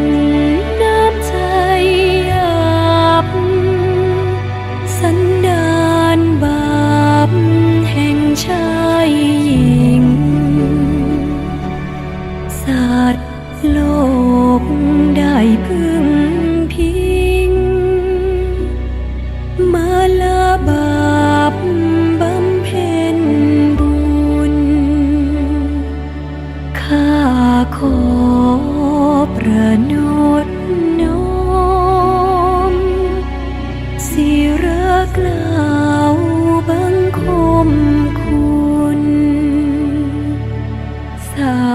Música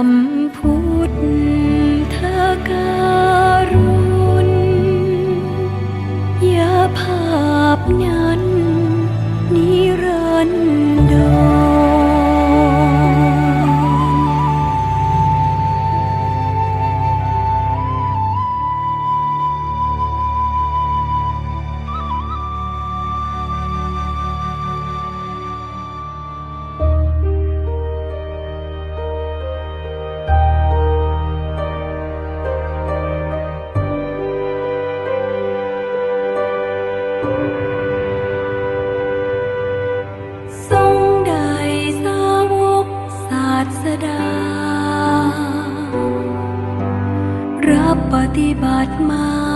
ำพุทธการุณยาภาพนั้นนิรันดร์ पतिपात्मा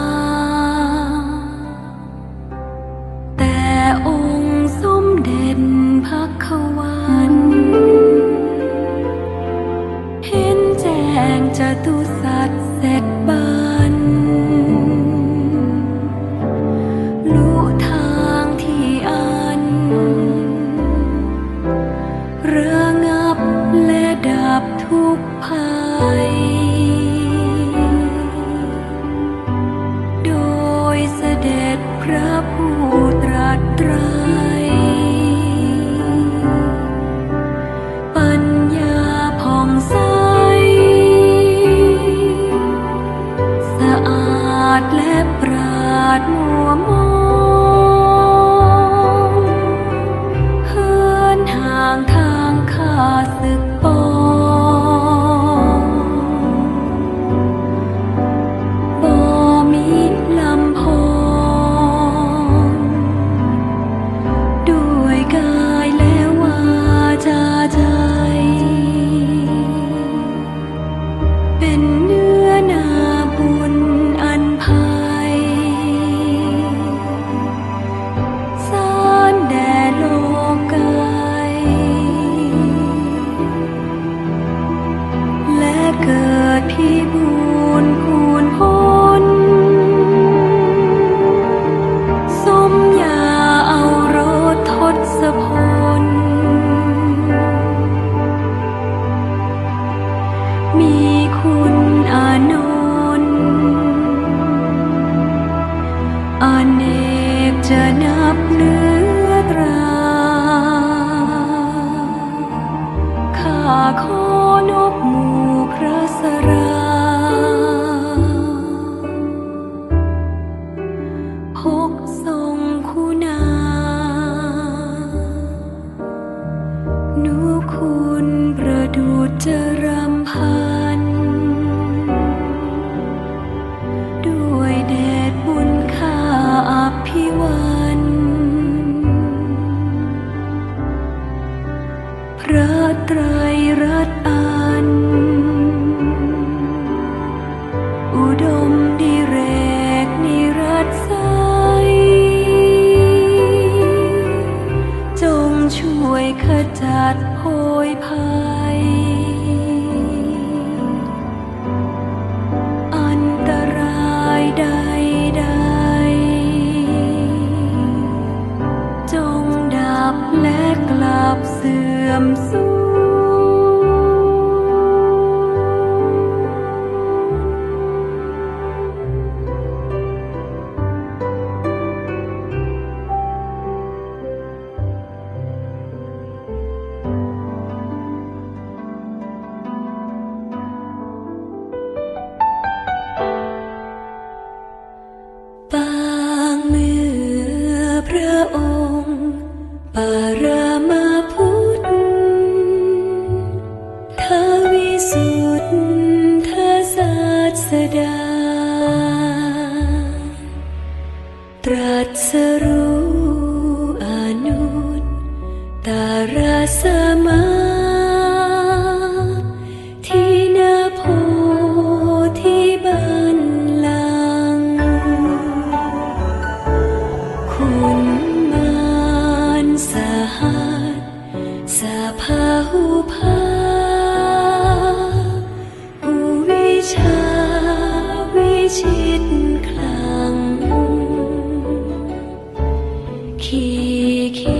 ขี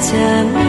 time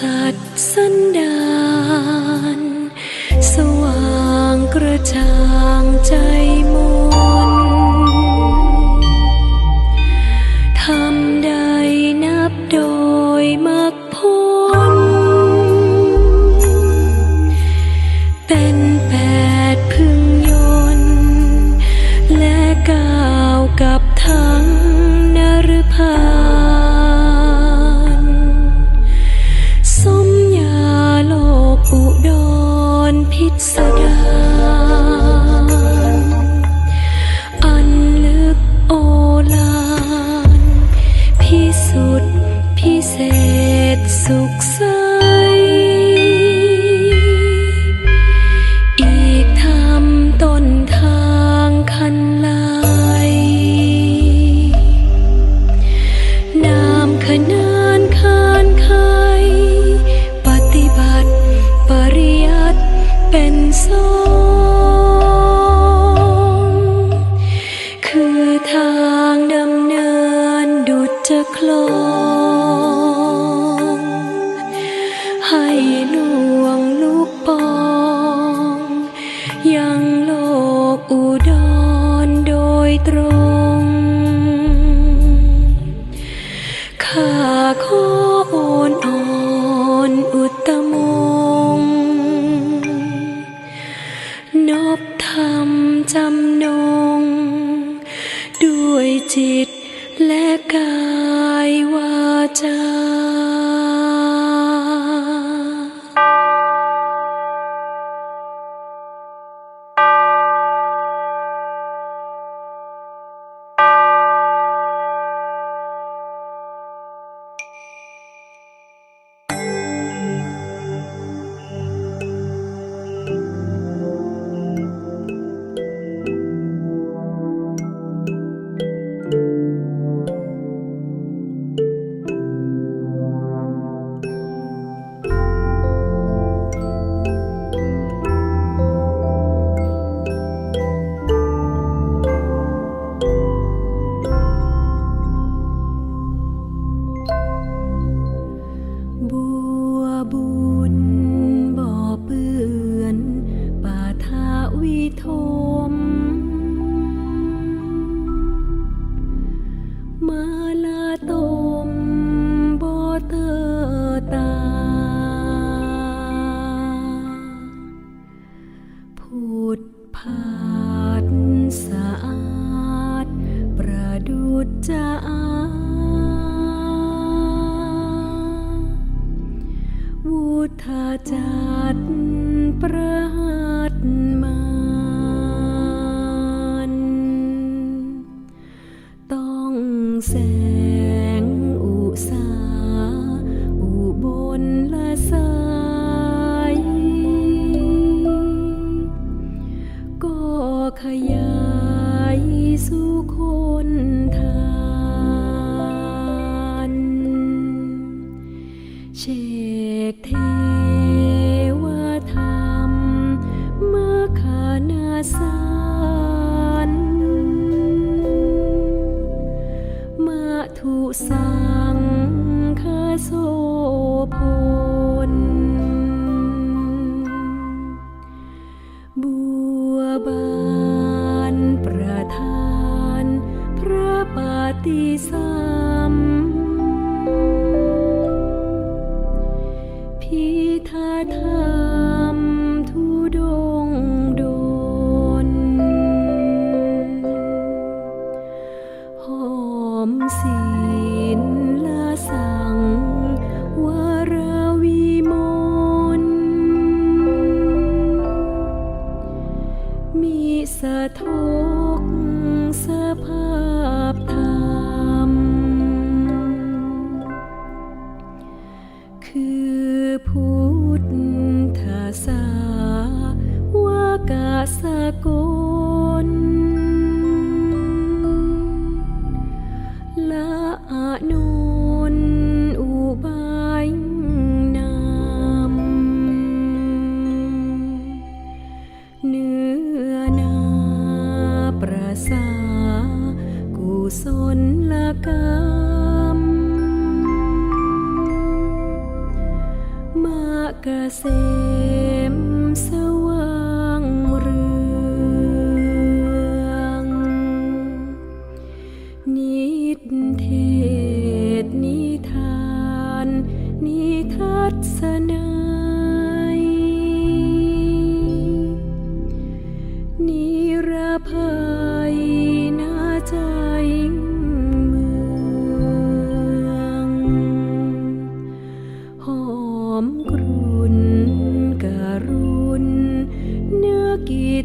สัตว์สันดานสว่างกระจ่างใจม สุดพิเศษสุขสัน aku 怕。 เชกเทวธรรมมาคานาสานมาทุสา เธอโท สนลกรรมมากเกษมสว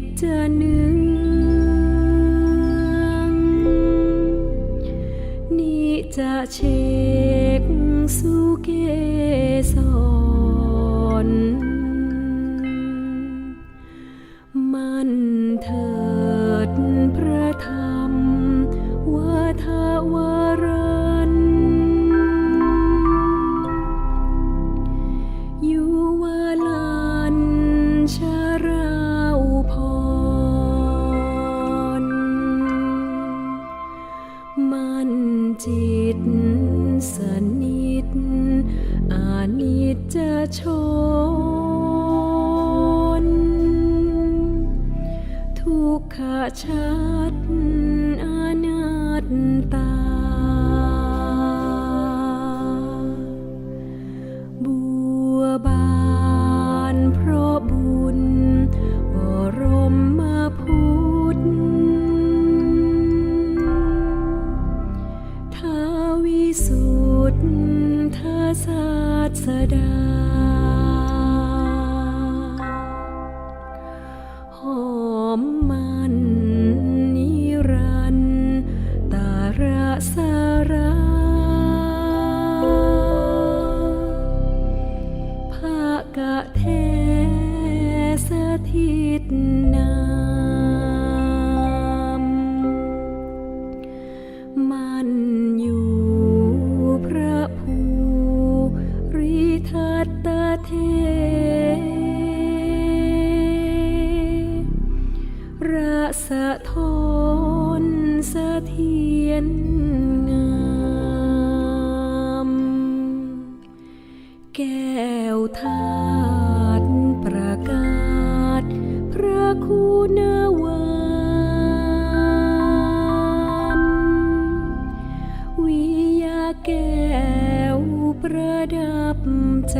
ตจะเนืองนี่จะเช็คสุเกสอน ช้า แก้วประดับใจ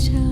悄。